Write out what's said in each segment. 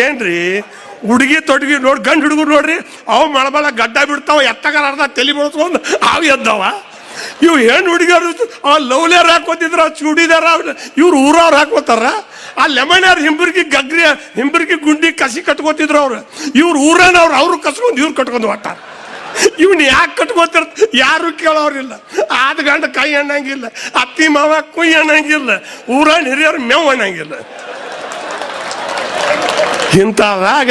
ಏನ್ರಿ? ಹುಡುಗಿ ತೊಡಗಿ ನೋಡಿ, ಗಂಡು ಹುಡುಗರು ನೋಡ್ರಿ, ಅವು ಮಳಬಳ ಗಡ್ಡ ಬಿಡ್ತಾವ, ಎತ್ತಗಾರ ಅರ್ಧ ತಲೆ ಬೆಳೆಸ್ಕೊಂಡು ಅವು ಎದ್ದವ. ಇವು ಹೆಣ್ಣು ಹುಡುಗಿಯರು ಆ ಲವ್ಲಿಯರ್ ಹಾಕೋತಿದ್ರ ಚೂಡಿದಾರ, ಇವ್ರು ಊರವ್ರು ಹಾಕೋತಾರ ಆ ಲೆಮನ್ಯಾರ್ ಹಿಂಬರ್ಗಿ ಗಗ್ರಿ, ಹಿಂಬರ್ಗಿ ಗುಂಡಿ ಕಸಿ ಕಟ್ಕೋತಿದ್ರು ಅವ್ರು. ಇವ್ರು ಊರನವ್ರು ಅವ್ರು ಕಸ್ಕೊಂಡು ಇವ್ರು ಕಟ್ಕೊಂಡು ಹೊಟ್ಟಾರ. ಇವ್ನ ಯಾಕೆ ಕಟ್ಕೋತಾರ, ಯಾರು ಕೇಳೋರಿಲ್ಲ. ಆದ ಗಂಡ ಕೈ ಅನ್ನಂಗಿಲ್ಲ, ಅತ್ತಿ ಮಾವ ಕುಯ್ ಅನ್ನಂಗಿಲ್ಲ ಊರ ಹಿರಿಯರು ಮೇವ್ ಅನ್ನಂಗಿಲ್ಲ. ಇಂಥವಾಗ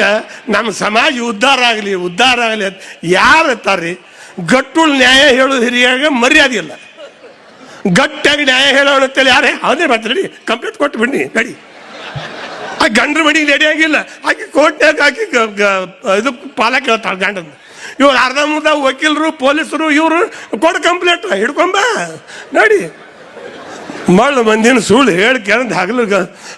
ನಮ್ಮ ಸಮಾಜ ಉದ್ಧಾರ ಆಗಲಿ ಉದ್ಧಾರ ಆಗಲಿ ಅಂತ ಯಾರು ಇರ್ತಾರ್ರಿ ಗಟ್ಟುಳ್ ನ್ಯಾಯ ಹೇಳೋದು ಹಿರಿಯಾಗ ಮರ್ಯಾದೆ ಇಲ್ಲ. ಗಟ್ಟಿಯಾಗಿ ನ್ಯಾಯ ಹೇಳೋಣ ಅಂತೇಳಿ ಯಾರೇ? ಅದೇ ಮಾತಾಡಿ ಕಂಪ್ಲೇಂಟ್ ಕೊಟ್ಟು ಬಿಡಿ ನಡಿ. ಆ ಗಂಡ್ರ ಮಡಿ ರೆಡಿ ಆಗಿಲ್ಲ. ಆಕೆ ಕೋರ್ಟ್ನಾಗ ಆಕೆ ಇದು ಪಾಲ ಕೇಳ್ತಾಳೆ ಗಂಡನ. ಇವ್ರು ಅರ್ಧ ಮುರ್ಧ ವಕೀಲರು, ಪೊಲೀಸರು, ಇವರು ಕೊಡು ಕಂಪ್ಲೇಂಟ್ ಹಿಡ್ಕೊಂಬ. ನೋಡಿ. ಮಳ್ಳ ಮಂದಿನ ಸುಳ್ಳು ಹೇಳಿ ಕೇಳಂತ ಹಗಲು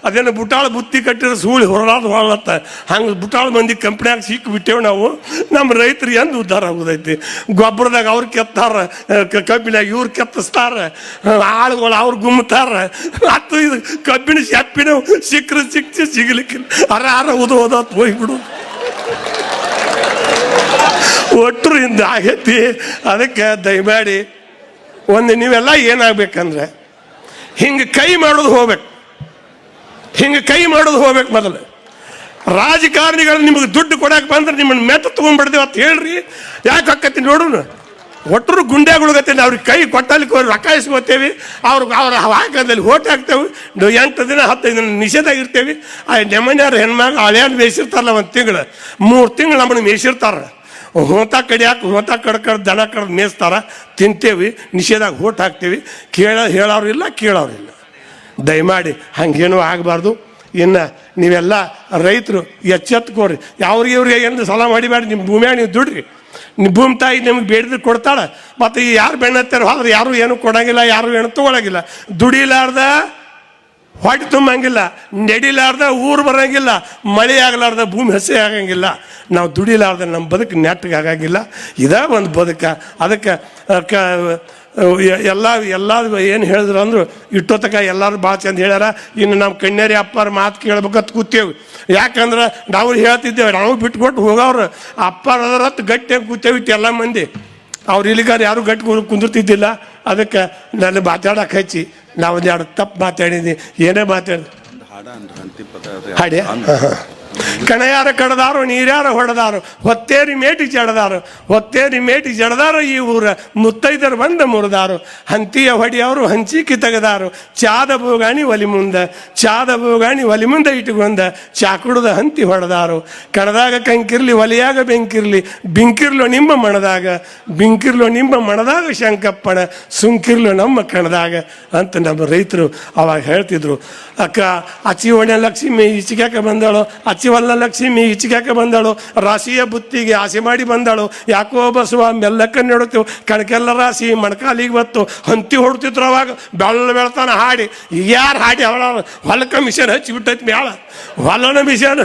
ಅದೇನು ಬುಟಾಳ ಬುತ್ತಿ ಕಟ್ಟಿರೋ ಸುಳ್ಳು ಹೊರಲಾದ ಹೊರಲತ್ತ. ಹಂಗೆ ಬುಟಾಳ ಮಂದಿ ಕಂಪ್ನ್ಯಾಗ ಸಿಕ್ಕಿ ಬಿಟ್ಟೇವು ನಾವು. ನಮ್ಮ ರೈತರು ಎಂದು ಉದ್ಧಾರ ಆಗೋದೈತಿ. ಗೊಬ್ಬರದಾಗ ಅವ್ರು ಕೆತ್ತಾರ ಕಬ್ಬಿನಾಗ ಇವ್ರು ಕೆತ್ತಿಸ್ತಾರ, ಆಳುಗಳು ಅವ್ರು ಗುಮ್ಮತಾರ ಮತ್ತು ಇದು ಕಬ್ಬಿನ ಶಪ್ಪಿನ ಸಿಕ್ಕರೆ ಸಿಕ್ಕಿ ಸಿಗಲಿಕ್ಕೆ ಅರ ಅರ ಉದ ಹೋದ ಹೋಗ್ಬಿಡು ಒಟ್ಟರು ಹಿಂದೆ ಆಗೈತಿ. ಅದಕ್ಕೆ ದಯಮಾಡಿ, ಒಂದು ನೀವೆಲ್ಲ ಏನಾಗ್ಬೇಕಂದ್ರೆ ಹಿಂಗೆ ಕೈ ಮಾಡೋದು ಹೋಗ್ಬೇಕು. ಹಿಂಗೆ ಕೈ ಮಾಡೋದು ಹೋಗ್ಬೇಕು ಮೊದಲು. ರಾಜಕಾರಣಿಗಳು ನಿಮಗೆ ದುಡ್ಡು ಕೊಡಕ್ಕೆ ಬಂದ್ರೆ ನಿಮ್ಮನ್ನು ಮೆತ್ತ ತೊಗೊಂಡ್ಬಿಡ್ದೇವೆ ಅಂತ ಹೇಳ್ರಿ. ಯಾಕೆ ಆಕತಿ ನೋಡೋಣ ಒಟ್ಟರು ಗುಂಡ್ಯಾಗುಳ್ಗತ್ತೇನೆ ಅವ್ರಿಗೆ ಕೈ ಕೊಟ್ಟಲಿಕ್ಕೆ ಅವ್ರು ರೊಕ್ಕ ಇಸ್ಕೋತೇವೆ. ಅವ್ರಿಗೆ ಅವ್ರ ಹಾಕದಲ್ಲಿ ಓಟ್ ಹಾಕ್ತೇವೆ. ಎಂಟು ದಿನ, ಹತ್ತೈದು ದಿನ ನಿಷೇಧ ಇರ್ತೇವೆ. ಆ ನೆಮ್ಮನೆಯವ್ರ ಹೆಣ್ಮಾಗ ಹಳೆಯನ್ನು ಮೇಯಿಸಿರ್ತಾರಲ್ಲ ಒಂದು ತಿಂಗಳು. ಮೂರು ತಿಂಗಳು ನಮ್ಮನ್ನು ಮೇಯಿಸಿರ್ತಾರೆ. ಹೋತ ಕಡಿಯಾಕೆ, ಹೋತ ಕಡ್ ಕಡೆ ದನ ಕಡ್ದು ಮೇಯಿಸ್ತಾರ, ತಿಂತೇವಿ, ನಿಷೇಧಾಗ ಹೋಟ್ ಹಾಕ್ತೇವೆ. ಕೇಳ ಕೇಳೋರು ಇಲ್ಲ. ದಯಮಾಡಿ ಹಂಗೇನೂ ಆಗಬಾರ್ದು. ಇನ್ನು ನೀವೆಲ್ಲ ರೈತರು ಎಚ್ಚೆತ್ಕೋರಿ ಯಾವ್ರಿಗೆ ಇವ್ರಿಗೆ ಏನು ಸಲ ಮಾಡಿಬೇಡಿ ನಿಮ್ಮ ಭೂಮಿಯಾಗ ನೀವು ದುಡ್ರಿ. ನಿಮ್ಮ ಭೂಮಿ ತಾಯಿ ನಿಮ್ಗೆ ಬೇಡಿದ್ರೆ ಕೊಡ್ತಾಳೆ. ಮತ್ತು ಈ ಯಾರು ಬೆಣ್ಣತ್ತಾರೋ ಹೋದ್ರೆ ಯಾರು ಏನು ಕೊಡಂಗಿಲ್ಲ, ಯಾರು ಏನು ತೊಗೊಳಂಗಿಲ್ಲ. ದುಡಿಲಾರ್ದ ಹೊಟ್ಟೆ ತುಂಬಂಗಿಲ್ಲ, ನಡಿಲಾರ್ದ ಊರು ಬರಂಗಿಲ್ಲ, ಮಳೆ ಆಗಲಾರ್ದ ಭೂಮಿ ಹಸಿ ಆಗಂಗಿಲ್ಲ. ನಾವು ದುಡಿಲಾರ್ದ ನಮ್ಮ ಬದುಕು ನೆಟ್ಟಿಗೆ ಆಗಂಗಿಲ್ಲ. ಇದೇ ಒಂದು ಬದುಕ. ಅದಕ್ಕೆ ಕ ಎಲ್ಲ ಎಲ್ಲ ಏನು ಹೇಳಿದ್ರು ಅಂದರು ಇಟ್ಟೊತ್ತಕ ಎಲ್ಲರೂ ಭಾಳ ಚಂದ ಹೇಳ್ಯಾರ ಇನ್ನು ನಮ್ಮ ಕಣ್ಣೇರಿ ಅಪ್ಪಾರ ಮಾತು ಕೇಳ್ಬೇಕಂತ ಕೂತೇವೆ. ಯಾಕಂದ್ರೆ ನಾವು ಹೇಳ್ತಿದ್ದೇವೆ ನಾವು ಬಿಟ್ಕೊಟ್ಟು ಹೋಗೋರು ಅಪ್ಪಾರ ಅದರತ್ತು ಗಟ್ಟಿ ಗಟ್ಟಿಯಾಗಿ ಕೂತೇವಿ ಎಲ್ಲ ಮಂದಿ. ಅವ್ರು ಇಲ್ಲಿಗಾರ ಯಾರು ಗಟ್ಟಿ ಕುಂದರ್ತಿದ್ದಿಲ್ಲ. ಅದಕ್ಕೆ ನಾನು ಮಾತಾಡಕ್ಕೆ ಹಚ್ಚಿ ನಾವು ಒಂದು ಎರಡು ತಪ್ಪು ಮಾತಾಡಿದ್ದೀನಿ ಏನೇ ಮಾತಾಡಿ ಹಾಡ ಅಂದ್ರೆ ಹಂತಿ ಪದ ಹಾಡ್ಯಾ? ಕಣಯಾರ ಕಡದಾರು, ನೀರ್ಯಾರ ಹೊಡೆದಾರು, ಹೊತ್ತೇರಿ ಮೇಟಿ ಜಡದಾರು, ಹೊತ್ತೇರಿ ಮೇಟಿ ಜಡದಾರು ಈ ಊರ ಮುತ್ತೈದರು ಬಂದ ಮುರಿದಾರು. ಹಂತಿಯ ಹೊಡಿಯವರು ಹಂಚಿಕಿ ತೆಗೆದಾರು. ಚಾದ ಬೂಗಾಣಿ ಒಲಿ ಮುಂದ, ಚಾದ ಬೂಗಾಣಿ ಒಲಿ ಮುಂದೆ ಇಟ್ಟುಕೊಂಡ ಚಾಕುಡದ ಹಂತಿ ಹೊಡೆದಾರು. ಕಡದಾಗ ಕಂಕಿರ್ಲಿ, ಒಲಿಯಾಗ ಬೆಂಕಿರ್ಲಿ, ಬಿಂಕಿರ್ಲು ನಿಮ್ಮ ಮಣದಾಗ, ಬಿಂಕಿರ್ಲು ನಿಮ್ಮ ಮಣದಾಗ ಶಂಕಪ್ಪಣ ಸುಂಕಿರ್ಲು ನಮ್ಮ ಕಣದಾಗ ಅಂತ ನಮ್ಮ ರೈತರು ಅವಾಗ ಹೇಳ್ತಿದ್ರು. ಅಕ್ಕ ಅಚಿ ಒಣ ಲಕ್ಷ್ಮಿ ಈಚಿಗ್ಯಾಕ ಬಂದಳು ಅಚ್ಚಿವಲ್ಲ ಲಕ್ಷ್ಮಿ ಈಚಿಗ್ಯಾಕ ಬಂದಳು, ರಾಶಿಯ ಬುತ್ತಿಗೆ ಆಸೆ ಮಾಡಿ ಬಂದಳು. ಯಾಕೋ ಬಸವ ಮೆಲ್ಲಕ್ಕ ನೆಡುತ್ತೇವು, ಕಣಕೆಲ್ಲ ರಾಶಿ ಮಣಕಾಲಿಗೆ ಬತ್ತು, ಹಂತಿ ಹೊಡ್ತಿದ್ರು ಅವಾಗ ಬೆಳ್ಳ ಬೆಳ್ತಾನ ಹಾಡಿ. ಯಾರು ಹಾಡಿ ಅವಳ? ಹೊಲಕ್ಕ ಮಿಷನ್ ಹಚ್ಚಿ ಬಿಟ್ಟೈತಿ ಮ್ಯಾಳ ಹೊಲನ ಮಿಷನ್,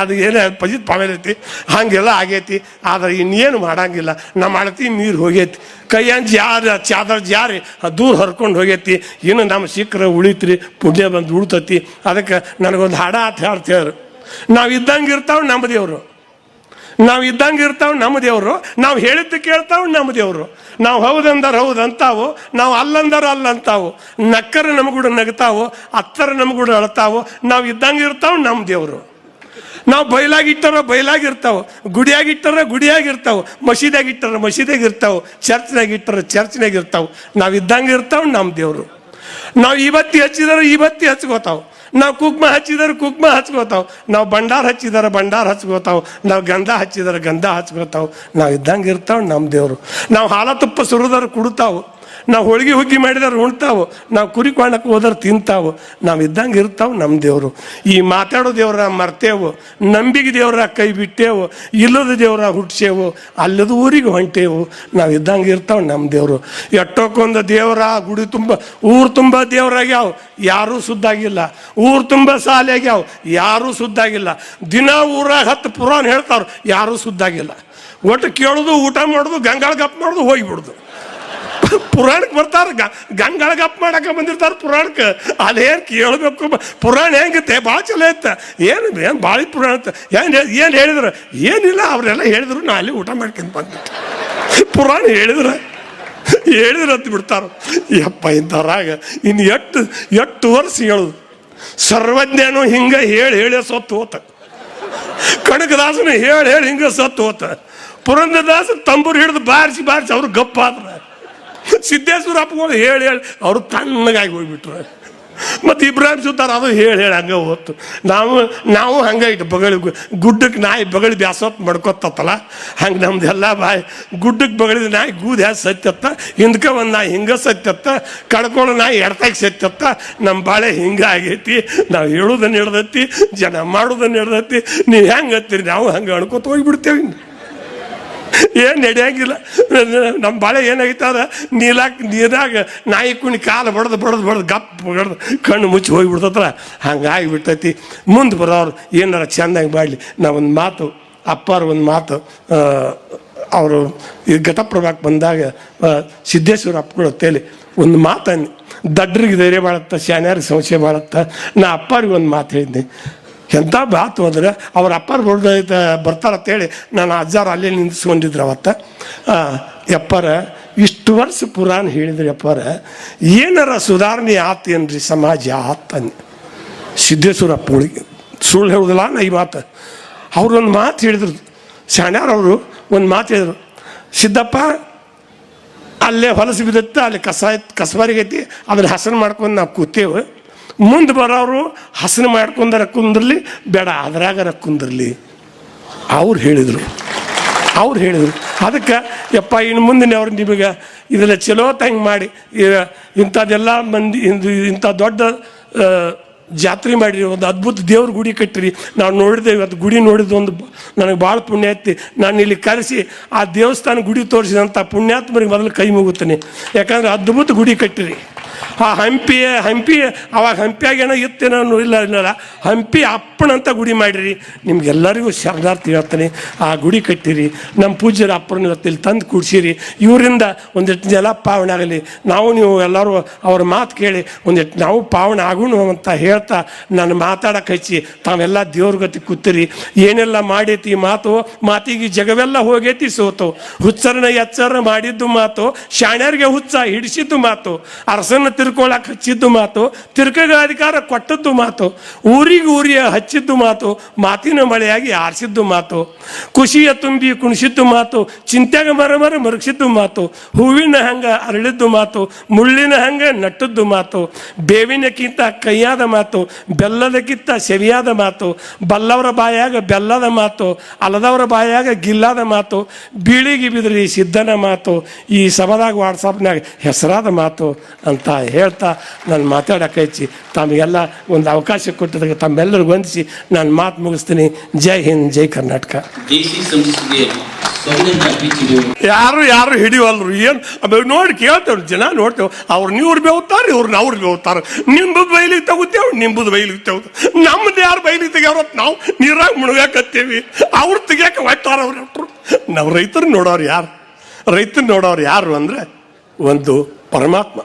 ಅದು ಏನೇ ಪಜಿತ್ ಪಾಮೇಲೈತಿ ಹಂಗೆಲ್ಲ ಆಗೈತಿ. ಆದ್ರೆ ಇನ್ನೇನು ಮಾಡಂಗಿಲ್ಲ. ನಮ್ಮ ಅಳತಿ ನೀರು ಹೋಗೈತಿ. ಕೈಯಂಜ್ ಜಾರ ಚಾದರ್ ಜಾರಿ ದೂರ ಹರ್ಕೊಂಡು ಹೋಗೈತಿ. ಇನ್ನು ನಮ್ಮ ಸಿಕ್ಕರೆ ಉಳಿತ್ರಿ, ಪುಣ್ಯ ಬಂದು ಉಳ್ತತಿ. ಅದಕ್ಕೆ ನನಗೊಂದು ಹಾಡ ಅಂತ ಹೇಳ್ತೇವ್ರು. ನಾವು ಇದ್ದಂಗೆ ಇರ್ತಾವ ನಮ್ಮ ದೇವರು. ನಾವು ಇದ್ದಂಗೆ ಇರ್ತಾವ ನಮ್ಮ ದೇವರು. ನಾವು ಹೇಳಿದ್ದು ಕೇಳ್ತಾವ ನಮ್ಮ ದೇವರು. ನಾವು ಹೌದಂದರ ಹೌದು ಅಂತಾವು ನಾವು ಅಲ್ಲಂದರ ಅಲ್ಲ ಅಂತಾವು ನಕ್ಕರ ನಮಗೂಡ ನಗ್ತಾವು. ಅತ್ತರ ನಮಗೂಡ ಅಳ್ತಾವು. ನಾವು ಇದ್ದಂಗೆ ಇರ್ತಾವ ನಮ್ಮ ದೇವರು. ನಾವು ಬಯಲಾಗಿಟ್ಟಾರ ಬಯಲಾಗಿರ್ತಾವ. ಗುಡಿಯಾಗಿಟ್ಟಾರ ಗುಡಿಯಾಗಿರ್ತಾವ. ಮಸೀದಾಗಿಟ್ಟಾರ ಮಸೀದಾಗಿರ್ತಾವೆ ಚರ್ಚ್ನಾಗಿಟ್ಟಾರ ಇರ್ತಾವ ಮಸೀದಾಗಿ ಇಟ್ಟಾರ ಚರ್ಚ್ನಾಗ ಇರ್ತಾವ ನಾವು ಇದ್ದಂಗೆ ಇರ್ತಾವ ನಮ್ಮ ದೇವರು. ನಾವು ಇವತ್ತಿ ಹಚ್ಚಿದಾರ ಇವತ್ತಿ ಹಚ್ಕೋತಾವ. ನಾವು ಕುಕ್ಮ ಹಚ್ಚಿದರ ಕುಕ್ಮ ಹಚ್ಕೋತಾವ. ನಾವು ಭಂಡಾರ ಹಚ್ಚಿದಾರ ಭಂಡಾರ ಹಚ್ಕೋತಾವ. ನಾವು ಗಂಧ ಹಚ್ಚಿದಾರೆ ಗಂಧ ಹಚ್ಕೋತಾವ. ನಾವು ಇದ್ದಂಗೆ ಇರ್ತಾವ ನಮ್ಮ ದೇವರು. ನಾವು ಹಾಲ ತುಪ್ಪ ಸುರಿದಾರ ಕುಡ್ತಾವು. ನಾವು ಹೋಳಿಗೆ ಹುಗ್ಗಿ ಮಾಡಿದಾರೆ ಉಣ್ತಾವು. ನಾವು ಕುರಿ ಕಾಣಕ್ಕೆ ಹೋದ್ರೆ ತಿಂತಾವು. ನಾವು ಇದ್ದಂಗೆ ಇರ್ತಾವೆ ನಮ್ಮ ದೇವರು. ಈ ಮಾತಾಡೋ ದೇವ್ರ ಮರ್ತೇವು. ನಂಬಿಕೆ ದೇವ್ರ ಕೈ ಬಿಟ್ಟೇವು. ಇಲ್ಲದ ದೇವ್ರ ಹುಟ್ಸೇವು. ಅಲ್ಲದ ಊರಿಗೆ ಹೊಂಟೇವು. ನಾವು ಇದ್ದಂಗೆ ಇರ್ತಾವೆ ನಮ್ಮ ದೇವರು. ಎಟ್ಟೋಕೊಂದು ದೇವರ ಗುಡಿ ತುಂಬ, ಊರು ತುಂಬ ದೇವರಾಗ್ಯಾವ. ಯಾರೂ ಸುದ್ದಾಗಿಲ್ಲ ಊರು ತುಂಬ ಸಾಲೆ ಆಗ್ಯಾವ ಯಾರೂ ಸುದ್ದಾಗಿಲ್ಲ ದಿನ ಊರಾಗ ಹತ್ತು ಪುರಾಣ ಹೇಳ್ತಾವ್ರು. ಯಾರೂ ಸುದ್ದಾಗಿಲ್ಲ ಒಟ್ಟು ಕೇಳೋದು, ಊಟ ಮಾಡೋದು, ಗಂಗಾಳ ಗಪ್ ಮಾಡೋದು, ಹೋಗಿಬಿಡೋದು. ಪುರಾಣಕ್ಕೆ ಬರ್ತಾರ. ಗಂಗಳ ಗಪ್ಪ ಮಾಡಕ ಬಂದಿರ್ತಾರ ಪುರಾಣಕ್ಕೆ. ಅದೇನು ಕೇಳಬೇಕು ಪುರಾಣ ಹೆಂಗತ್ತೆ ಭಾಳ ಚಲೋ ಇತ್ತ ಏನು ಏನು ಭಾಳ ಪುರಾಣ ಇತ್ತ ಏನು ಏನು ಹೇಳಿದ್ರು? ಏನಿಲ್ಲ, ಅವರೆಲ್ಲ ಹೇಳಿದ್ರು, ನಾ ಅಲ್ಲಿ ಊಟ ಮಾಡ್ಕೊಂಡು ಬಂದ್ಬಿಟ್ಟೆ. ಪುರಾಣ ಹೇಳಿದ್ರೆ? ಹೇಳಿದ್ರೆ ಅಂತ ಬಿಡ್ತಾರ. ಯಪ್ಪ ಇಂಥವ್ರಾಗ ಇನ್ನು ಎಟ್ಟು ಎಷ್ಟು ವರ್ಷ ಹೇಳುದು ಸರ್ವಜ್ಞನು ಹಿಂಗೆ ಹೇಳಿ ಹೇಳಿ ಸತ್ತು ಹೋತ. ಕನಕದಾಸನು ಹೇಳಿ ಹೇಳಿ ಹಿಂಗೆ ಸತ್ತು ಹೋತ. ಪುರಂದದಾಸ ತಂಬೂರು ಹಿಡಿದು ಬಾರಿಸಿ ಬಾರಿಸಿ, ಅವ್ರು ಗಪ್ಪಾದ್ರ. ಸಿದ್ದೇಶ್ವರ ಅಪ್ಪಗಳು ಹೇಳಿ ಹೇಳಿ, ಅವರು ತಣ್ಣಗಾಗಿ ಹೋಗ್ಬಿಟ್ರು. ಮತ್ತು ಇಬ್ರಾಹಿಂ ಸುತ್ತಾರ ಅದು ಹೇಳಿ ಹೇಳಿ ಹಂಗೆ ಹೋತು. ನಾವು ನಾವು ಹಂಗೆ ಇಟ್ಟು ಬಗಳಿ, ಗುಡ್ಡಕ್ಕೆ ನಾಯಿ ಬಗಳಿ ಬ್ಯಾಸತ್ ಮಾಡ್ಕೊತತ್ತಲ್ಲ ಹಂಗೆ ನಮ್ದು ಎಲ್ಲ ಬಾಯಿ ಗುಡ್ಡಕ್ಕೆ ಬಗಳಿದ ನಾಯಿ ಗೂದ್ ಹ್ಯಾ ಸತ್ಯತ್ತ ಹಿಂದ್ಕೆ ಒಂದು ನಾಯಿ ಹಿಂಗೆ ಸತ್ಯತ್ತ ಕಡ್ಕೊಂಡು ನಾಯಿ ಎಡ್ತಾಗ ಸತ್ಯತ್ತ ನಮ್ಮ ಬಾಳೆ ಹಿಂಗೆ ಆಗೈತಿ, ನಾವು ಹೇಳೋದನ್ನು ಹಿಡ್ದೈತಿ, ಜನ ಮಾಡೋದನ್ನು ಹಿಡ್ದೈತಿ, ನೀವು ಹೆಂಗೆ ಹತ್ತೀರಿ, ನಾವು ಹಂಗೆ ಅನ್ಕೋತ ಹೋಗ್ಬಿಡ್ತೇವೆ ಏನು ನಡೆಯಂಗಿಲ್ಲ ನಮ್ಮ ಬಾಳೆ ಏನಾಗಿತ್ತದ ನೀಲಾಕ್ ನೀರಾಗ ನಾಯಿ ಕುಣಿ ಕಾಲು ಬಡ್ದು ಬಡ್ದು ಬಡ್ದು ಗಪ್ ಬಡ್ದು ಕಣ್ಣು ಮುಚ್ಚಿ ಹೋಗಿಬಿಡ್ತತ್ರ ಹಂಗಾಗಿ ಬಿಡ್ತೈತಿ ಮುಂದೆ ಬರೋರು ಏನಾರ ಚೆಂದಾಗಿ ಮಾಡಲಿ. ನಾ ಒಂದು ಮಾತು, ಅಪ್ಪಾರ ಒಂದು ಮಾತು ಅವರು ಈ ಘಟಪ್ರಭಾಕ್ಕೆ ಬಂದಾಗ ಸಿದ್ದೇಶ್ವರ ಅಪ್ಪಗಳು ತೇಲಿ ಒಂದು ಮಾತನ್ನು. ದಡ್ರಿಗೆ ಧೈರ್ಯ ಬಾಳತ್ತ ಶಾನ್ಯಾರಿಗೆ ಸಂಶಯ ಬಾಳತ್ತ. ನಾ ಅಪ್ಪಾರಿಗೆ ಒಂದು ಮಾತು ಹೇಳಿದ್ದೆ ಎಂಥ ಬಾತು ಅಂದರೆ ಅವ್ರ ಅಪ್ಪರು ಬರ್ತಾರೆ ಬರ್ತಾರಂತೇಳಿ ನಾನು ಅಜ್ಜಾರ ಅಲ್ಲಿ ನಿಂದಿಸ್ಕೊಂಡಿದ್ರು ಅವತ್ತ. ಎಪ್ಪರ ಇಷ್ಟು ವರ್ಷ ಪುರಾಣ ಹೇಳಿದ್ರಿ ಯಪ್ಪರ, ಏನಾರ ಸುಧಾರಣೆ ಆತೇನ್ರಿ ಸಮಾಜ? ಆತನ್ ಸಿದ್ದೇಶ್ವರ ಸುಳ್ಳು ಹೇಳುದಿಲ್ಲ ನಾ ಈ ಮಾತು. ಅವ್ರು ಒಂದು ಮಾತು ಹೇಳಿದ್ರು. ಶಾಣ್ಯಾರವರು ಒಂದು ಮಾತು ಹೇಳಿದ್ರು. ಸಿದ್ದಪ್ಪ, ಅಲ್ಲೇ ಹೊಲಸು ಬಿದ್ದತ್ತೆ ಅಲ್ಲಿ ಕಸ ಕಸಬಾರಿಗೈತಿ ಅದನ್ನ ಹಸನ್ ಮಾಡ್ಕೊಂಡು ನಾವು ಕೂತೇವೆ. ಮುಂದೆ ಬರೋರು ಹಸನ ಮಾಡ್ಕೊಂಡಾರ ಕುಂದಿರಲಿ, ಬೇಡ, ಅದ್ರಾಗರ ಕುಂದಿರಲಿ. ಅವ್ರು ಹೇಳಿದರು. ಅವ್ರು ಹೇಳಿದರು. ಅದಕ್ಕೆ, ಯಪ್ಪ, ಇನ್ನು ಮುಂದಿನ ಅವ್ರು ನಿಮಗೆ ಇದೆಲ್ಲ ಚಲೋ ತಂಗೆ ಮಾಡಿ ಇಂಥದ್ದೆಲ್ಲ ಮಂದಿ ಇಂಥ ದೊಡ್ಡ ಜಾತ್ರೆ ಮಾಡಿರಿ, ಒಂದು ಅದ್ಭುತ ದೇವ್ರ ಗುಡಿ ಕಟ್ಟಿರಿ. ನಾವು ನೋಡಿದೆ, ಇವತ್ತು ಗುಡಿ ನೋಡಿದ ಒಂದು ನನಗೆ ಭಾಳ ಪುಣ್ಯ ಐತಿ. ನಾನು ಇಲ್ಲಿ ಕರೆಸಿ, ಆ ದೇವಸ್ಥಾನ ಗುಡಿ ತೋರಿಸಿದಂಥ ಪುಣ್ಯಾತ್ಮರಿಗೆ ಮೊದಲು ಕೈ ಮುಗುತ್ತೇನೆ. ಯಾಕಂದ್ರೆ ಅದ್ಭುತ ಗುಡಿ ಕಟ್ಟಿರಿ. ಆ ಹಂಪಿ ಹಂಪಿ, ಅವಾಗ ಹಂಪಿಯಾಗೇನೋ ಇತ್ತೇನೋ ಇಲ್ಲ ಇಲ್ಲ ಹಂಪಿ ಅಪ್ಪನಂತ ಗುಡಿ ಮಾಡಿರಿ. ನಿಮ್ಗೆಲ್ಲರಿಗೂ ಶರಣಾರ್ಥಿ ಹೇಳ್ತಾನೆ. ಆ ಗುಡಿ ಕಟ್ಟಿರಿ. ನಮ್ಮ ಪೂಜ್ಯರ ಅಪ್ಪನ ಇವತ್ತಿಲ್ಲಿ ತಂದು ಕೂಡಿಸಿರಿ. ಇವರಿಂದ ಒಂದಿಷ್ಟು ಜಲ ಪಾವನೆ ಆಗಲಿ. ನಾವು ನೀವು ಎಲ್ಲರೂ ಅವ್ರ ಮಾತು ಕೇಳಿ ಒಂದಿಷ್ಟು ನಾವು ಪಾವನೆ ಆಗೋಣ ಅಂತ ಹೇಳ್ತಾ ನಾನು ಮಾತಾಡಕ್ಕೆ ಹಚ್ಚಿ ತಾವೆಲ್ಲ ದೇವ್ರ ಗತಿ ಕೂತಿರಿ. ಏನೆಲ್ಲ ಮಾಡೈತಿ ಮಾತು? ಮಾತಿಗೆ ಜಗವೆಲ್ಲ ಹೋಗೈತಿ ಸೋತು. ಹುಚ್ಚರನ್ನ ಎಚ್ಚರ ಮಾಡಿದ್ದು ಮಾತು. ಶಾಣ್ಯರಿಗೆ ಹುಚ್ಚ ಹಿಡಿಸಿದ್ದು ಮಾತು. ಅರಸನ ತಿರ್ಕೊಳಕ್ ಹಚ್ಚಿದ್ದು ಮಾತು ತಿರ್ಕಗ ಅಧಿಕಾರ ಕೊಟ್ಟದ್ದು ಮಾತು, ಊರಿಗೆ ಊರಿಗೆ ಹಚ್ಚಿದ್ದು ಮಾತು, ಮಾತಿನ ಮಳೆಯಾಗಿ ಆರಿಸಿದ್ದು ಮಾತು, ಖುಷಿಯ ತುಂಬಿ ಕುಣಿಸಿದ್ದು ಮಾತು, ಚಿಂತೆಗ ಮರ ಮರ ಮರಗಿಸಿದ್ದು ಮಾತು, ಹೂವಿನ ಹಂಗ ಅರಳಿದ್ದು ಮಾತು, ಮುಳ್ಳಿನ ಹಂಗ ನಟ್ಟದ್ದು ಮಾತು, ಬೇವಿನಕ್ಕಿಂತ ಕೈಯಾದ ಮಾತು, ಬೆಲ್ಲದಕ್ಕಿಂತ ಸೆವಿಯಾದ ಮಾತು, ಬಲ್ಲವರ ಬಾಯಾಗ ಬೆಲ್ಲದ ಮಾತು ಅಲ್ಲದವರ ಬಾಯಾಗ ಗಿಲ್ಲಾದ ಮಾತು, ಬೀಳಿಗೆ ಬಿದ್ರಿ ಸಿದ್ಧನ ಮಾತು, ಈ ಸಭದಾಗ ವಾಟ್ಸಪ್ನಾಗ ಹೆಸರಾದ ಮಾತು ಅಂತ ಹೇಳ್ತಾ ನಾನು ಮಾತಾಡೋಕೆ ಹೆಚ್ಚಿ ತಮಗೆಲ್ಲ ಒಂದು ಅವಕಾಶ ಕೊಟ್ಟಿದ್ದಕ್ಕೆ ತಮ್ಮೆಲ್ಲರಿಗೂ ವಂದಿಸಿ ನಾನು ಮಾತು ಮುಗಿಸ್ತೀನಿ. ಜೈ ಹಿಂದ್ ಜೈ ಕರ್ನಾಟಕ. ಯಾರು ಯಾರು ಹಿಡಿವಲ್ರು? ಏನು? ನೋಡಿ ಕೇಳ್ತೇವೆ ಜನ ನೋಡ್ತೇವೆ ಅವ್ರು ನೀವ್ರು ಬೇವುತ್ತಾರೆ ಇವ್ರನ್ನ ಅವ್ರು ಬೇವುತ್ತಾರೆ ನಿಂಬುದು ಬೈಲಿಗೆ ತಗೋತೇವೆ ನಿಂಬುದು ಬೈಲಿಗೆ ತಗೋತೇವೆ ನಮ್ದು ಯಾರು ಬೈಲಿಗೆ ತೆಗ್ಯಾರತ್ ನಾವು ನೀರಾಗ ಮುಳುಗಾಕತ್ತೇವಿ ಅವ್ರು ತೆಗಿಯಾಕ ಹೊಟ್ಟಾರ ಅವ್ರು ನಾವು ರೈತರು ನೋಡೋರು ಯಾರು? ರೈತರು ನೋಡೋರು ಯಾರು ಅಂದರೆ ಒಂದು ಪರಮಾತ್ಮ.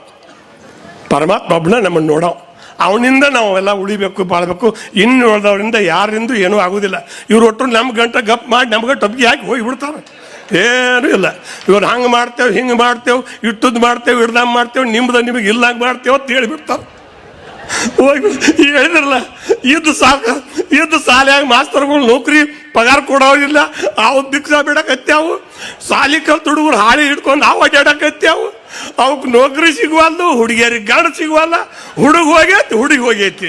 ಪರಮಾತ್ಮ ಒಬ್ಬನ ನಮ್ಮನ್ನು ನೋಡೋ. ಅವನಿಂದ ನಾವು ಎಲ್ಲ ಉಳಿಬೇಕು, ಬಾಳ್ಬೇಕು. ಇನ್ನು ನೋಡಿದವರಿಂದ ಯಾರಿಂದ ಏನೂ ಆಗೋದಿಲ್ಲ ಇವ್ರು ಒಟ್ಟು ನಮ್ಮ ಗಂಟೆ ಗಪ್ ಮಾಡಿ ನಮ್ಗೆ ಟೊಬ್ಗೆ ಹಾಕಿ ಹೋಗಿಬಿಡ್ತಾರೆ ಏನೂ ಇಲ್ಲ. ಇವ್ರು ಹಂಗೆ ಮಾಡ್ತೇವೆ, ಹಿಂಗೆ ಮಾಡ್ತೇವೆ ಇಟ್ಟದ್ದು ಮಾಡ್ತೇವೆ ಹಿಡ್ದಂಗೆ ಮಾಡ್ತೇವೆ, ನಿಮ್ದು ನಿಮಗೆ ಇಲ್ಲಂಗೆ ಮಾಡ್ತೇವೆ ಅಂತ ಹೇಳಿಬಿಡ್ತಾರೆ ಹೋಗಿ ಹೇಳಿದ್ರಲ್ಲ, ಇದ್ದು ಸಾಕು, ಇದ್ದು ಸಾಲ್ಯಾಗ ಮಾಸ್ತರ್ಗಳು ನೌಕರಿ ಪಗಾರ ಕೊಡೋರಿಲ್ಲ ಅವು ದಿಕ್ಸ ಬಿಡಕತ್ಯಾವು. ಸಾಲಿ ಕಲ್ತು ಹುಡುಗರು ಹಾಳಿ ಹಿಡ್ಕೊಂಡು ಅವು ಅಡ್ಡಾಡಕತ್ಯಾವು ಅವಕ್ಕೆ ನೌಕರಿ ಸಿಗುವಲ್ದು ಹುಡುಗಿಯರಿಗೆ ಗಂಡ ಸಿಗುವಲ್ಲ, ಹುಡುಗ ಹೋಗೈತಿ, ಹುಡುಗಿ ಹೋಗೈತಿ.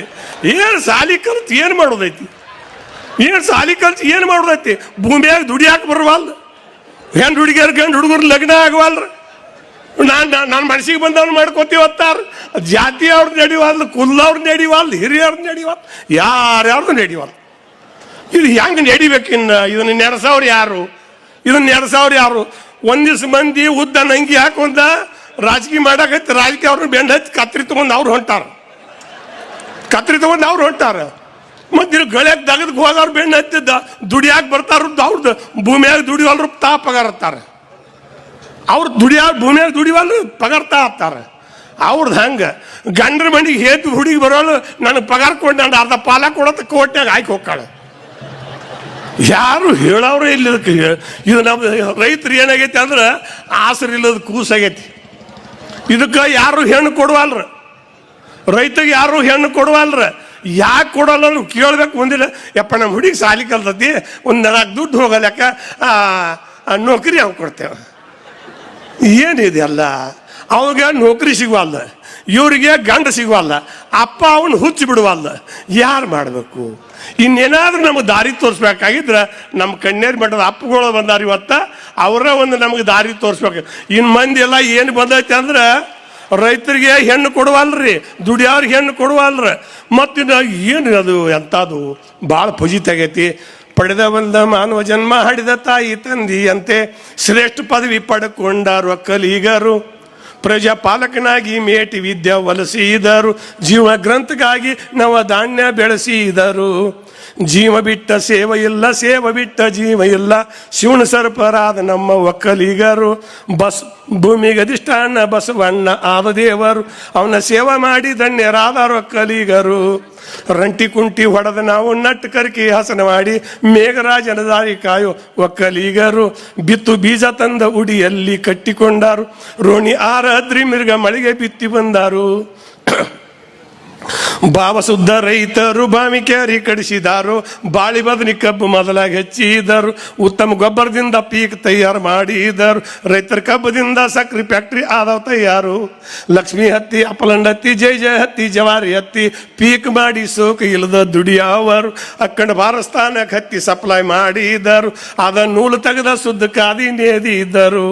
ಏನು ಸಾಲಿ ಕಲ್ತು ಏನು ಮಾಡೋದೈತಿ? ಏನು ಸಾಲಿ ಕಲ್ತು ಏನು ಮಾಡೋದೈತಿ? ಭೂಮಿಯಾಗ ದುಡಿಯಾಕ ಬರವಲ್ದು. ಹೆಣ್ಣು ಹುಡುಗಿಯರು, ಗಂಡು ಹುಡುಗರು ಲಗ್ನ ಆಗವಲ್ರಿ ನಾನು ನನ್ನ ಮನಸ್ಸಿಗೆ ಬಂದವ್ರು ಮಾಡ್ಕೋತೀವತ್ತಾರ ಜಾತಿ ಅವ್ರದ್ದು ನಡಿವಲ್ದು ಕುಲ್ಲವ್ರು ನಡಿವಲ್ದು ಹಿರಿಯವ್ರದ್ದು ನಡಿವಲ್ ಯಾರ್ಯಾರ್ದು ನಡಿವಲ್ ಇದು ಹೆಂಗೆ ನಡಿಬೇಕು ಇನ್ನು? ಇದನ್ನ ನೆರೆಸವ್ರು ಯಾರು? ಇದನ್ನ ನೆರೆಸವ್ರು ಯಾರು? ಒಂದಿವ್ಸ ಮಂದಿ ಉದ್ದ ನಂಗಿ ಹಾಕೊಂಡ ರಾಜಕೀಯ ಮಾಡಕತ್ತಿ ರಾಜಕೀಯ ಅವ್ರನ್ನ ಬೆಂಡ್ ಹಚ್ಚಿ ಕತ್ರಿ ತಗೊಂಡು ಅವ್ರು ಹೊಂಟಾರ. ಕತ್ರಿ ತಗೊಂಡು ಅವ್ರು ಹೊಂಟಾರ. ಮತ್ತೆ ಗಳಕ್ಕೆ ದಗದಕ್ಕೆ ಹೋದವ್ರು ಬೆಣ್ಣೆ ಹತ್ತಿದ್ದ ದುಡಿಯಾಕ ಬರ್ತಾರ ಅವ್ರದ್ದು ಭೂಮಿಯಾಗ ಪಗಾರ ಹತ್ತಾರ. ಅವ್ರು ದುಡಿಯ ಭೂಮಿಯಾಗ ದುಡಿವಲ್ರು ಪಗಾರ ತಾ ಆಗ್ತಾರೆ ಅವ್ರದ್ದು ಹಂಗೆ ಗಂಡ್ರ ಮಂಡಿಗೆ ಹೇತು ಹುಡುಗಿ ಬರೋಳು ನನಗೆ ಪಗಾರ ಕೊಟ್ಟು ನಾನು ಅರ್ಧ ಪಾಲ ಕೊಡತ್ತ ಕೋಟ್ನಾಗ ಹಾಕಿ ಹೋಗ್ತಾಳೆ. ಯಾರು ಹೇಳೋರು ಇಲ್ಲ ಇದು ನಮ್ಮ ರೈತರು ಏನಾಗೈತಿ ಅಂದ್ರೆ ಆಸರಿಲ್ಲದ ಕೂಸಾಗೈತಿ ಇದಕ್ಕೆ ಯಾರು ಹೆಣ್ಣು ಕೊಡುವಲ್ರ? ರೈತಗೆ ಯಾರು ಹೆಣ್ಣು ಕೊಡುವಲ್ರ? ಯಾಕೆ ಕೊಡಲ್ಲ ಕೇಳ್ಬೇಕು ಮುಂದಿಲ್ಲ ಯಪ್ಪ ನಮ್ಮ ಹುಡುಗಿ ಸಾಲಿ ಕಲ್ತತಿ, ಒಂದು ನಾಲ್ಕು ದುಡ್ಡು ಆ ನೌಕರಿ ಅವ್ನು ಕೊಡ್ತೇವೆ. ಏನಿದೆಯಲ್ಲ ಅವಾಗ ನೌಕರಿ ಸಿಗುವಲ್ಲ ಇವರಿಗೆ ಗಂಡ ಸಿಗುವಲ್ಲ, ಅಪ್ಪ ಅವನು ಹುಚ್ಚಿ ಬಿಡುವಲ್ಲ. ಯಾರು ಮಾಡಬೇಕು? ಇನ್ನೇನಾದ್ರೂ ನಮಗೆ ದಾರಿ ತೋರಿಸ್ಬೇಕಾಗಿದ್ರೆ ನಮ್ಮ ಕಣ್ಣೇರು ಮಠದ ಅಪ್ಪಗಳು ಬಂದಾರ ಇವತ್ತ, ಅವರ ಒಂದು ನಮಗೆ ದಾರಿ ತೋರಿಸ್ಬೇಕು. ಇನ್ನು ಮಂದಿ ಎಲ್ಲ ಏನು ಬಂದೈತೆ ಅಂದ್ರೆ, ರೈತರಿಗೆ ಹೆಣ್ಣು ಕೊಡುವಲ್ರಿ, ದುಡಿಯವ್ರಿಗೆ ಹೆಣ್ಣು ಕೊಡುವಲ್ರಿ. ಮತ್ತೆ ಏನು ಅದು ಎಂಥದ್ದು ಭಾಳ ಪೂಜಿ ಪಡೆದ ಬಂದ ಮಾನವ ಜನ್ಮ ಹಡಿದ ತಾಯಿ ತಂದಿ ಅಂತೆ ಶ್ರೇಷ್ಠ ಪದವಿ ಪಡ್ಕೊಂಡಾರು ಒಕ್ಕಲಿಗರು ಪ್ರಜಾಪಾಲಕನಾಗಿ ಮೇಟಿ ವಿದ್ಯೆ ವಲಸಿದರು ಜೀವ ಗ್ರಂಥಕ್ಕಾಗಿ ನವ ಧಾನ್ಯ ಬೆಳೆಸಿದರು. ಜೀವ ಬಿಟ್ಟ ಸೇವ ಇಲ್ಲ, ಸೇವ ಬಿಟ್ಟ ಜೀವ ಇಲ್ಲ. ಶಿವನ ಸರ್ಪರಾದ ನಮ್ಮ ಒಕ್ಕಲಿಗರು, ಬಸ್ ಭೂಮಿಗೆ ಅಧಿಷ್ಠಾನ ಬಸವಣ್ಣ ಆದ ದೇವರು, ಅವನ ಸೇವೆ ಮಾಡಿ ಧನ್ಯರಾದ ಒಕ್ಕಲಿಗರು. ರಂಟಿ ಕುಂಟಿ ಹೊಡೆದ ನಾವು ನಟ್ಟು ಕರ್ಕಿ ಹಾಸನ ಮಾಡಿ ಮೇಘರಾಜನ ದಾರಿ ಕಾಯೋ ಒಕ್ಕಲಿಗರು. ಬಿತ್ತು ಬೀಜ ತಂದ ಉಡಿಯಲ್ಲಿ ಕಟ್ಟಿಕೊಂಡಾರು, ರೋಣಿ ಆರದ್ರಿ ಮಿರ್ಗ ಮಳಿಗೆ ಬಿತ್ತಿ ಬಂದಾರು. ಭಾವಶುದ್ಧ ರೈತರು ಬಾವಿಕೇರಿ ಕಡಿಸಿದಾರು, ಬಾಳಿ ಬದನಿ ಕಬ್ಬು ಮೊದಲಾಗಿ ಹೆಚ್ಚಿದರು, ಉತ್ತಮ ಗೊಬ್ಬರದಿಂದ ಪೀಕ್ ತಯಾರು ಮಾಡಿದರು, ರೈತರ ಕಬ್ಬದಿಂದ ಸಕ್ರೆ ಫ್ಯಾಕ್ಟ್ರಿ ಆದವು ತಯಾರು. ಲಕ್ಷ್ಮಿ ಹತ್ತಿ, ಅಪಲಂಡ ಹತ್ತಿ, ಜೈ ಜಯ ಹತ್ತಿ, ಜವಾರಿ ಹತ್ತಿ, ಪೀಕ್ ಮಾಡಿ ಸೋಕು ಇಲ್ಲದ ದುಡಿಯವರು ಅಕ್ಕಂಡ ಭಾರಸ್ಥಾನಕ್ಕೆ ಹತ್ತಿ ಸಪ್ಲೈ ಮಾಡಿದರು ಅದ ನೂಲು ತೆಗೆದ ಶುದ್ಧ ಕಾದಿ ನೇದಿದ್ದರು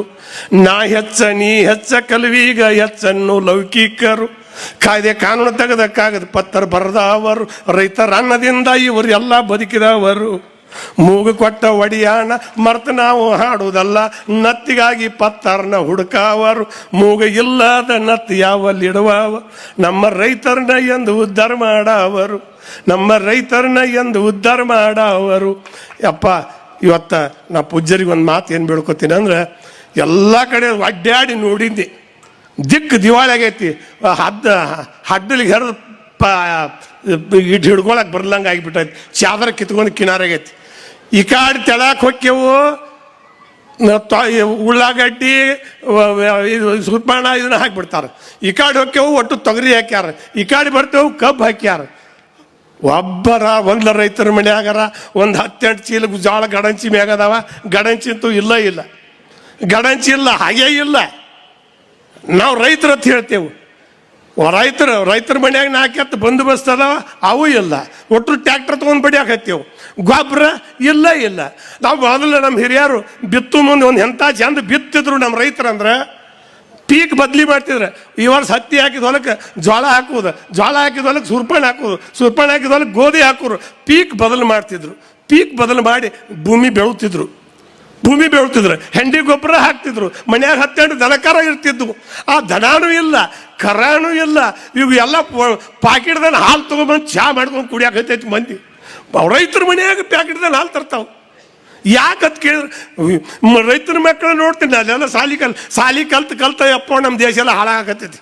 ನಾ ಹೆಚ್ಚ, ನೀ ಹೆಚ್ಚ, ಕಲ್ವೀಗ ಹೆಚ್ಚನ್ನು ಲೌಕಿಕರು. ಕಾಯ್ದೆ ಕಾನೂನು ತೆಗೆದಕ್ಕಾಗದು. ಪತ್ತರ ಬರೆದವರು, ರೈತರ ಅನ್ನದಿಂದ ಇವರು ಎಲ್ಲ ಬದುಕಿದವರು. ಮೂಗು ಕೊಟ್ಟ ಒಡಿಯಾಣ ಮರ್ತ ನಾವು ಹಾಡುವುದಲ್ಲ, ನತ್ತಿಗಾಗಿ ಪತ್ತರ್ನ ಹುಡುಕಾವರು. ಮೂಗ ಇಲ್ಲದ ನತ್ತಿ ಯಾವಲ್ಲಿಡುವವ? ನಮ್ಮ ರೈತರನ್ನ ಎಂದು ಉದ್ಧಾರ ಮಾಡವರು. ನಮ್ಮ ರೈತರನ್ನ ಎಂದು ಉದ್ಧಾರ ಮಾಡವರು. ಅಪ್ಪ ಇವತ್ತ ನಾ ಪೂಜ್ಯರಿಗೆ ಒಂದು ಮಾತು ಏನು ಬೇಡ್ಕೋತೀನಿ ಅಂದ್ರೆ, ಎಲ್ಲ ಕಡೆ ಅಡ್ಡಾಡಿ ನೋಡಿದ್ದೆ. ದಿಕ್ಕು ದಿವಾಳಿ ಆಗೈತಿ. ಹದ್ದ, ಹಡ್ಡಲಿಗೆ ಹರಿದು ಪ ಇಟ್ಟು ಹಿಡ್ಕೊಳಕ್ ಬರ್ಲಂಗೆ ಆಗಿಬಿಟ್ಟೈತಿ. ಚಾದರ ಕಿತ್ಕೊಂಡು ಕಿನಾರಾಗೈತಿ ಈ ಕಾಡು ತೆಳಕ್ಕೆ ಹೊಕ್ಕೆವು ಉಳ್ಳಾಗಡ್ಡಿ ಸುರ್ಪಾಣ ಇದನ್ನ ಹಾಕಿಬಿಡ್ತಾರೆ. ಈ ಕಾಡು ಹೊಕ್ಕೆವು, ಒಟ್ಟು ತೊಗರಿ ಹಾಕ್ಯಾರ. ಈ ಕಾಡು ಬರ್ತೇವು, ಕಬ್ಬು ಹಾಕ್ಯಾರ. ಒಬ್ಬರ ಒಂದ ರೈತರ ಮನ್ಯಾಗಾರ ಒಂದು ಹತ್ತೆಂಟು ಚೀಲ ಜೋಳ ಗಡಂಚಿ ಮ್ಯಾಗದಾವ ಗಡಂಚಿ ಅಂತೂ ಇಲ್ಲ ಇಲ್ಲ. ಗಡಂಚಿ ಇಲ್ಲ, ಹಾಗೇ ಇಲ್ಲ. ನಾವು ರೈತರ ಅಂತ ಹೇಳ್ತೇವೆ. ರೈತರು, ರೈತರ ಮನ್ಯಾಗ ನಾಲ್ಕು ಬಂದೋಬಸ್ತ್ ಅದಾವ, ಅವು ಇಲ್ಲ. ಒಟ್ಟು ಟ್ಯಾಕ್ಟರ್ ತೊಗೊಂಡು ಬಡಿಯಾಕತ್ತೇವು ಗೊಬ್ಬರ ಇಲ್ಲ ಇಲ್ಲ. ನಾವು ಮೊದಲು ನಮ್ಮ ಹಿರಿಯರು ಬಿತ್ತು ಮುಂದೆ ಒಂದು ಎಂಥ ಚಂದ ಬಿತ್ತಿದ್ರು ನಮ್ಮ ರೈತರಂದ್ರೆ ಪೀಕ್ ಬದಲಿ ಮಾಡ್ತಿದ್ರು. ಈ ವರ್ಷ ಹತ್ತಿ ಹಾಕಿದ ಹೊಲಕ್ಕೆ ಜೋಳ ಹಾಕುವುದು ಜೋಳ ಹಾಕಿದ ಹೊಲಕ್ಕೆ ಸುರ್ಪಣೆ ಹಾಕುವುದು, ಸುರ್ಪಣೆ ಹಾಕಿದ ಹೊಲಕ್ಕೆ ಗೋಧಿ ಹಾಕೋರು ಪೀಕ್ ಬದಲು ಮಾಡ್ತಿದ್ರು. ಪೀಕ್ ಬದಲು ಮಾಡಿ ಭೂಮಿ ಬೆಳುತ್ತಿದ್ರು ಭೂಮಿ ಬೆಳ್ತಿದ್ರು, ಹೆಂಡಿ ಗೊಬ್ಬರ ಹಾಕ್ತಿದ್ರು, ಮನ್ಯಾಗ ಹತ್ತೆಂಟು ದನಕರ ಇರ್ತಿದ್ವು. ಆ ದನಾನು ಇಲ್ಲ, ಕರಾನು ಇಲ್ಲ ಇವು ಎಲ್ಲ ಪಾಕಿಟ್ದಲ್ಲಿ ಹಾಲು ತೊಗೊಂಬಂದು ಚಹಾ ಮಾಡ್ಕೊಂಡು ಕುಡಿಯಾಕತ್ತೈತಿ ಮಂದಿ. ರೈತರ ಮನ್ಯಾಗ ಪ್ಯಾಕೆಟ್ದಲ್ಲಿ ಹಾಲು ತರ್ತಾವೆ. ಯಾಕೆ ಅದು ಕೇಳಿದ್ರೆ? ರೈತರ ಮಕ್ಕಳು ನೋಡ್ತೀನಿ, ಅದೆಲ್ಲ ಸಾಲಿ ಕಲ್, ಸಾಲಿ ಕಲ್ತು ಕಲ್ತ ಯಪ್ಪ ನಮ್ಮ ದೇಶ ಎಲ್ಲ ಹಾಳಾಗತ್ತೈತಿ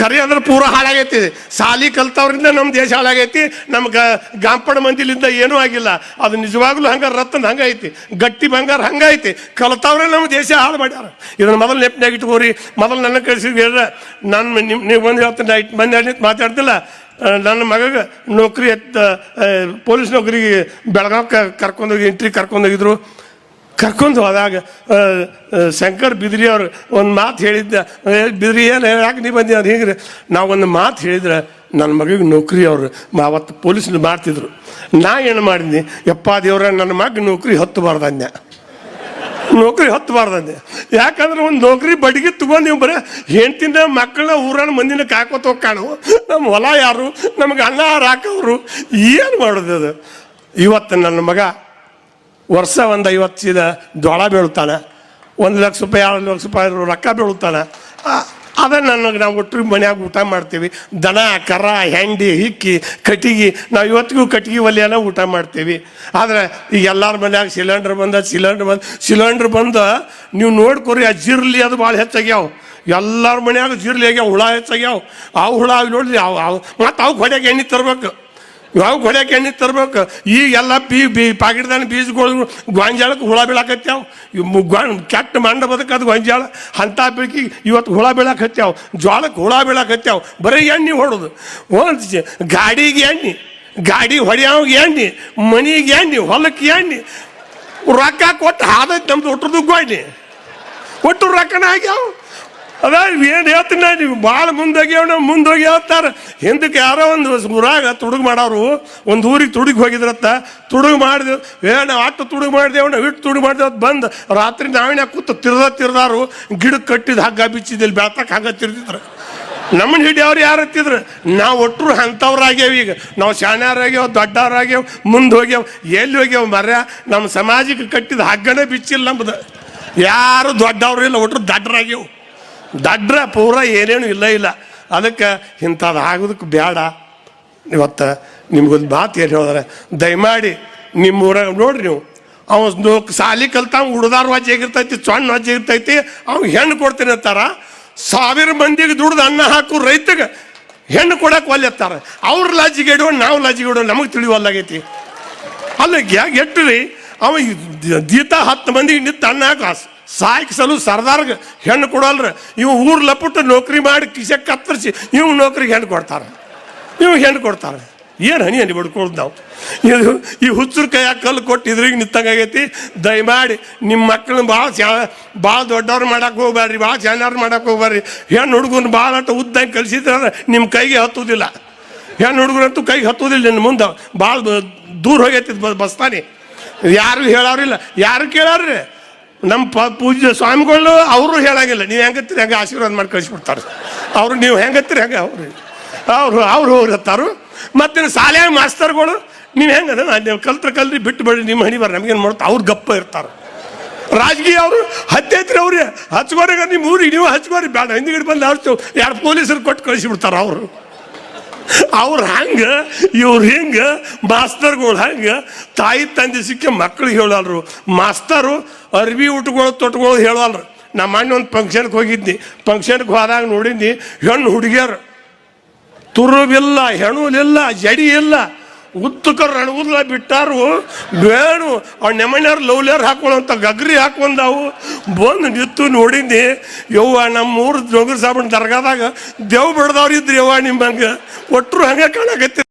ಕರೆ ಅಂದ್ರೆ ಪೂರ ಹಾಳಾಗೈತಿ. ಸಾಲಿ ಕಲ್ತವ್ರಿಂದ ನಮ್ಮ ದೇಶ ಹಾಳಾಗೈತಿ ನಮ್ಗೆ ಗಾಂಪಡ ಮಂದಿಲಿಂದ ಏನೂ ಆಗಿಲ್ಲ. ಅದು ನಿಜವಾಗ್ಲೂ ಹಂಗ ರತ್ನ ಹಂಗೈತಿ, ಗಟ್ಟಿ ಬಂಗಾರ ಹಂಗೈತಿ. ಕಲ್ತವ್ರೆ ನಮ್ಮ ದೇಶ ಹಾಳು ಮಾಡ್ಯಾರ. ಇದನ್ನ ಮೊದಲು ನೆಪ್ನಾಗ ಇಟ್ಕೋರಿ, ಮೊದಲು ನನ್ನ ಕಳಿಸಿದ್ರೆ ಹೇಳ ನಾನು ನಿಮ್, ನೀವು ಬಂದು ಹೇಳ್ತೀನಿ ಎರಡು ಮಾತಾಡ್ತಿಲ್ಲ. ನನ್ನ ಮಗಗೆ ನೌಕರಿ ಎತ್ತ ಪೊಲೀಸ್ ನೌಕರಿಗೆ ಬೆಳಗಾವ್ ಕರ್ಕೊಂಡೋಗಿ ಎಂಟ್ರಿ ಕರ್ಕೊಂಡೋಗಿದ್ರು ಕರ್ಕೊಂಡು ಹೋದಾಗ ಶಂಕರ್ ಬಿದ್ರಿ ಅವರು ಒಂದು ಮಾತು ಹೇಳಿದ್ದ ಬಿದ್ರಿ ಏನು ಯಾಕೆ ನೀ ಬಂದಿ ಅವ್ರು ಹೀಗ್ರಿ. ನಾವು ಒಂದು ಮಾತು ಹೇಳಿದ್ರೆ ನನ್ನ ಮಗಿಗೆ ನೌಕರಿ ಅವರು. ಅವತ್ತು ಪೊಲೀಸ್ ಮಾಡ್ತಿದ್ರು. ನಾ ಏನು ಮಾಡಿದ್ನಿ, ಯಪ್ಪ ದೇವ್ರ ನನ್ನ ಮಗ ನೌಕರಿ ಹತ್ತಬಾರ್ದು ಅಂದೆ ನೌಕರಿ ಹತ್ತಬಾರ್ದಂದೆ. ಯಾಕಂದ್ರೆ ಒಂದು ನೌಕರಿ ಬಡಿಗೆ ತಗೊಂಡು ನೀವು ಬರೀ ಹೆಂಡ್ತಿನ ಮಕ್ಕಳನ್ನ ಊರನ್ನ ಮಂದಿನ ಕಾಕೋತ ಹೋಗ್ಕಾಣು ನಮ್ಮ ಹೊಲ ಯಾರು, ನಮ್ಗೆ ಅನ್ನ ಹಾಕೋರು ಏನು ಮಾಡೋದು ಅದು? ಇವತ್ತು ನನ್ನ ಮಗ ವರ್ಷ ಒಂದು ಐವತ್ತು ಚೀಲ ಜೋಳ ಬೀಳ್ತಾನೆ. ಒಂದು ಲಕ್ಷ ರೂಪಾಯಿ, ಎರಡು ಲಕ್ಷ ರೂಪಾಯಿ ರೊಕ್ಕ ಬೀಳ್ತಾನೆ. ಅದನ್ನು ಅದ ನನಗೆ ನಾವು ಒಟ್ಟು ಮನ್ಯಾಗ ಊಟ ಮಾಡ್ತೀವಿ. ದನ, ಕರ, ಹೆಂಡಿ, ಹಿಕ್ಕಿ, ಕಟ್ಟಿಗೆ, ನಾವು ಇವತ್ತಿಗೂ ಕಟ್ಟಿಗೆ ಒಲೆಯನ್ನ ಊಟ ಮಾಡ್ತೀವಿ. ಆದರೆ ಈಗ ಎಲ್ಲರ ಮನ್ಯಾಗ ಸಿಲಿಂಡ್ರ್ ಬಂದ ಸಿಲಿಂಡ್ರ್ ಬಂದ ಸಿಲಿಂಡ್ರ್ ಬಂದ, ನೀವು ನೋಡ್ಕೊರಿ, ಆ ಜಿರ್ಲಿ ಅದು ಭಾಳ ಹೆಚ್ಚಾಗ್ಯಾವ. ಎಲ್ಲರ ಮನ್ಯಾಗ ಜಿರ್ಲಿ ಆಗ್ಯಾವ, ಹುಳ ಹೆಚ್ಚಾಗ್ಯಾವ. ಆ ಹುಳ ನೋಡ್ರಿ, ಅವು ಅವು, ಮತ್ತು ಅವು ಹೊಡೆಗೆ ಎಣ್ಣೆ ತರ್ಬೇಕು. ಯಾವ ಹೊಡ್ಯಾಕ ಎಣ್ಣೆ ತರ್ಬೇಕು. ಈಗ ಎಲ್ಲ ಬೀ, ಬಿ ಪಾಕಿಟ್ದಾನ ಬೀಜಗಳು ಗೊಂಜಾಳಕ್ಕೆ ಹುಳ ಬೀಳಾಕತ್ಯಾವ. ಕೆಟ್ಟ ಮಂಡ ಬದಕದು ಗೊಂಜಾಳ. ಅಂಥ ಬೆಳಕಿ ಇವತ್ತು ಹುಳ ಬೀಳಾಕತ್ಯಾವ. ಜ್ವಾಳಕ್ಕೆ ಹುಳ ಬೀಳಾಕತ್ಯಾವ. ಬರೀ ಎಣ್ಣೆ ಹೊಡೋದು. ಗಾಡಿಗೆ ಎಣ್ಣೆ, ಗಾಡಿ ಹೊಡೆಯವ್ಗೆ ಎಣ್ಣೆ, ಮನೆಗೆ ಎಣ್ಣೆ ಹೊಲಕ್ಕೆ ಎಣ್ಣೆ. ರೊಕ್ಕ ಕೊಟ್ಟು ಹಾದೈತೆ ನಮ್ದು ಒಟ್ಟದ್ದು ಗೋಣಿ ಒಟ್ಟು ರೊಕ್ಕನ ಆಗ್ಯಾವ? ಅದ ಏನು ಹೇಳ್ತೀನಿ ನಾನು? ನೀವು ಭಾಳ ಮುಂದೋಗ್ಯಾವ ಮುಂದೋಗಿ ಹೇಳ್ತಾರೆ ಹಿಂದಕ್ಕೆ ಯಾರೋ ಒಂದು ಊರಾಗ ತುಡುಗು ಮಾಡೋರು, ಒಂದು ಊರಿಗೆ ತುಡುಗಿ ಹೋಗಿದ್ರತ್ತ, ತುಡುಗು ಮಾಡಿದೆವು ಏ, ನಾವು ಅಟ್ಟು ತುಡುಗು ಮಾಡಿದೆವು, ನಾವು ಇಟ್ಟು ತುಡುಗು ಮಾಡಿದೆವು ಬಂದು ರಾತ್ರಿ ನಾವಿನ ಕೂತು ತಿರ್ದ ತಿರ್ದಾರು ಗಿಡಕ್ಕೆ ಕಟ್ಟಿದ ಹಗ್ಗ ಬಿಚ್ಚಿದಲ್ಲಿ ಬೆಳ್ತಕ್ಕೆ ಹಗ್ಗ ತಿರ್ದಿದ್ರು. ನಮ್ಮನ್ನ ಹಿಡಿಯವ್ರು ಯಾರು ಹತ್ತಿದ್ರು? ನಾವು ಒಟ್ಟರು ಅಂಥವ್ರಾಗ್ಯಾವ ಈಗ. ನಾವು ಶಾಣ್ಯಾರಾಗ್ಯಾವ, ದೊಡ್ಡವ್ರಾಗ್ಯಾವ ಮುಂದೆ ಹೋಗ್ಯಾವ ಎಲ್ಲಿ ಹೋಗ್ಯಾವ ಮರ್ಯ ನಮ್ಮ ಸಮಾಜಕ್ಕೆ ಕಟ್ಟಿದ ಹಗ್ಗನೇ ಬಿಚ್ಚಿಲ್ಲ ನಮ್ದು. ಯಾರು ದೊಡ್ಡವ್ರು ಇಲ್ಲ ಒಟ್ಟರು ದಡ್ಡರಾಗ್ಯಾವ ದಡ್ರ ಪೂರ ಏನೇನು ಇಲ್ಲ ಇಲ್ಲ. ಅದಕ್ಕೆ ಇಂಥದ್ದು ಆಗೋದಕ್ಕೆ ಬೇಡ ಇವತ್ತು ನಿಮ್ಗೊಂದು ಮಾತು ಏನು ಹೇಳಿದ್ರೆ, ದಯಮಾಡಿ ನಿಮ್ಮ ಊರಾಗ ನೋಡ್ರಿ ನೀವು. ಅವ ಸಾಲಿ ಕಲ್ತಾವ ಹುಡುದಾರ ವಾಜಿ ಆಗಿರ್ತೈತಿ ಚೊಣ್ಣ ವಾಜಿ ಇರ್ತೈತಿ ಅವ್ನು ಹೆಣ್ಣು ಕೊಡ್ತೀನಿ ಅಂತಾರ. ಸಾವಿರ ಮಂದಿಗೆ ದುಡ್ದು ಅನ್ನ ಹಾಕು ರೈತಗೆ ಹೆಣ್ಣು ಕೊಡಕ್ಕೆ ಒಲ್ಲೆತ್ತಾರೆ ಅವ್ರ ಲಾಜಿಗೆ ಇಡೋ ನಾವು ಲಾಜಿಗೆ ಇಡೋ ನಮಗೆ ತಿಳಿವಲ್ಲಾಗೈತಿ ಅಲ್ಲ ಯಾಕೆ ರೀ ಅವ ದೀತ ಹತ್ತು ಮಂದಿಗೆ ನಿಂತು ಅನ್ನ ಹಾಕ ಸಾಯ್ಕಿಸಲು ಸರ್ದಾರ್ಗೆ ಹೆಣ್ಣು ಕೊಡಲ್ರ. ಇವು ಊರ್ ಲಪುಟ್ಟು ನೌಕರಿ ಮಾಡಿ ಕಿಸೆ ಕತ್ತರಿಸಿ ಇವ್ ನೌಕರಿಗೆ ಹೆಣ್ಣು ಕೊಡ್ತಾರೆ. ಇವ್ ಹೆಣ್ಣು ಕೊಡ್ತಾರೆ. ಏನು ಹನಿ ಹನಿ ಬಡ್ಕೊಳ್ದು ನಾವು? ಇದು ಈ ಹುಚ್ಚರು ಕೈಯಾಗ ಕಲ್ಲು ಕೊಟ್ಟು ಇದ್ರಿಗೆ ನಿಂತಂಗಾಗೈತಿ ದಯಮಾಡಿ ನಿಮ್ಮ ಮಕ್ಕಳನ್ನ ಭಾಳ ಚಾ ಭಾಳ ದೊಡ್ಡವ್ರು ಮಾಡಕ್ಕೆ ಹೋಗ್ಬೇಡ್ರಿ ಭಾಳ ಚೆನ್ನಾರು ಮಾಡಕ್ಕೆ ಹೋಗ್ಬೇಡ್ರಿ ಹೆಣ್ಣು ಹುಡುಗನ ಭಾಳ ಅಟ ಉದ್ದಂಗೆ ಕಲಿಸಿದ್ರೆ ನಿಮ್ಮ ಕೈಗೆ ಹತ್ತುವುದಿಲ್ಲ ಹೆಣ್ಣು ಹುಡುಗರಂತೂ ಕೈಗೆ ಹತ್ತುದಿಲ್ಲ ನಿನ್ನ ಮುಂದೆ. ಭಾಳ ದೂರ ಹೋಗೈತಿ ಬಸ್ತಾನೆ. ಯಾರು ಹೇಳೋರಿಲ್ಲ. ಯಾರು ಕೇಳಾರ್ರಿ? ನಮ್ಮ ಪ, ಪೂಜ್ಯ ಸ್ವಾಮಿಗಳು ಅವರು ಹೇಳಂಗಿಲ್ಲ. ನೀವು ಹೆಂಗತ್ತೀರಿ? ಹೆಂಗೆ ಆಶೀರ್ವಾದ ಮಾಡಿ ಕಳಿಸ್ಬಿಡ್ತಾರೆ ಅವರು ನೀವು ಹೆಂಗತ್ತೀರಿ? ಹಂಗೆ ಅವರು. ಅವರು, ಅವ್ರು ಹೋಗಿರ್ತಾರು ಮತ್ತು ಶಾಲೆಯಾಗ ಮಾಸ್ತರ್ಗಳು, ನೀವು ಹೆಂಗದ ನೀವು ಕಲ್ತ್ರ ಕಲ್ರಿ, ಬಿಟ್ಟು ಬಿಡಿ ನಿಮ್ಮ ಹಣಿ ಬರ್ರಿ. ನಮಗೇನು ಮಾಡ್ತಾ, ಅವ್ರು ಗಪ್ಪ ಇರ್ತಾರೆ. ರಾಜಕೀಯ ಅವರು ಹತ್ತೈತ್ರಿ ಅವ್ರಿಗೆ ಹಚ್ಕೋರಿಗ ನಿಮ್ಮ ಊರಿಗೆ ನೀವು ಹಚ್ಕೋರಿ. ಬೇಡ ಹಿಂದಿಗಡೆ ಬಂದು ಅವ್ರು ಎರಡು ಪೊಲೀಸರು ಕೊಟ್ಟು ಕಳಿಸಿಬಿಡ್ತಾರೆ ಅವರು. ಅವ್ರು ಹಂಗ, ಇವ್ರು ಹಿಂಗ, ಮಾಸ್ತರ್ಗಳು ಹಂಗ, ತಾಯಿ ತಂದೆ ಸಿಕ್ಕಿ ಮಕ್ಳಿಗೆ ಹೇಳಲ್ರು. ಮಾಸ್ತರು ಅರ್ಬಿ ಊಟಗಳು ತೊಟ್ಗಳು ಹೇಳಲ್ರು. ನಮ್ಮ ಅಣ್ಣ ಒಂದು ಫಂಕ್ಷನ್ಗೆ ಹೋಗಿದ್ನಿ. ಫಂಕ್ಷನ್ಗೆ ಹೋದಾಗ ನೋಡಿದ್ನಿ ಹೆಣ್ಣು ಹುಡುಗಿಯರು. ತುರುವಿಲ್ಲ, ಹೆಣುಲಿಲ್ಲ ಜಡಿ ಇಲ್ಲ ಉತ್ತಕ ರಣಗುದ್ಲ ಬಿಟ್ಟಾರು, ಬೇಣು ಅವ್ನ ನೆಮ್ಮಣ್ಯಾರು ಲವ್ಲಿಯರ್ ಹಾಕೊಳ್ಳೋಂಥ ಗಗ್ರಿ ಹಾಕೊಂಡವು ಬಂದು ನಿತ್ತು ನೋಡಿದ್ನಿ, ಯವ್ವ, ನಮ್ಮ ಊರು ಜೋಗರ್ ಸಾಬಣ್ಣ ದರ್ಗಾದಾಗ ದೇವ್ ಬಿಡ್ದವ್ರು ಇದ್ರಿ ಯವ್ವ ನಿಮ್ಮಂಗೆ ಒಟ್ಟರು ಹಂಗೆ ಕಾಣಕತ್ತಿ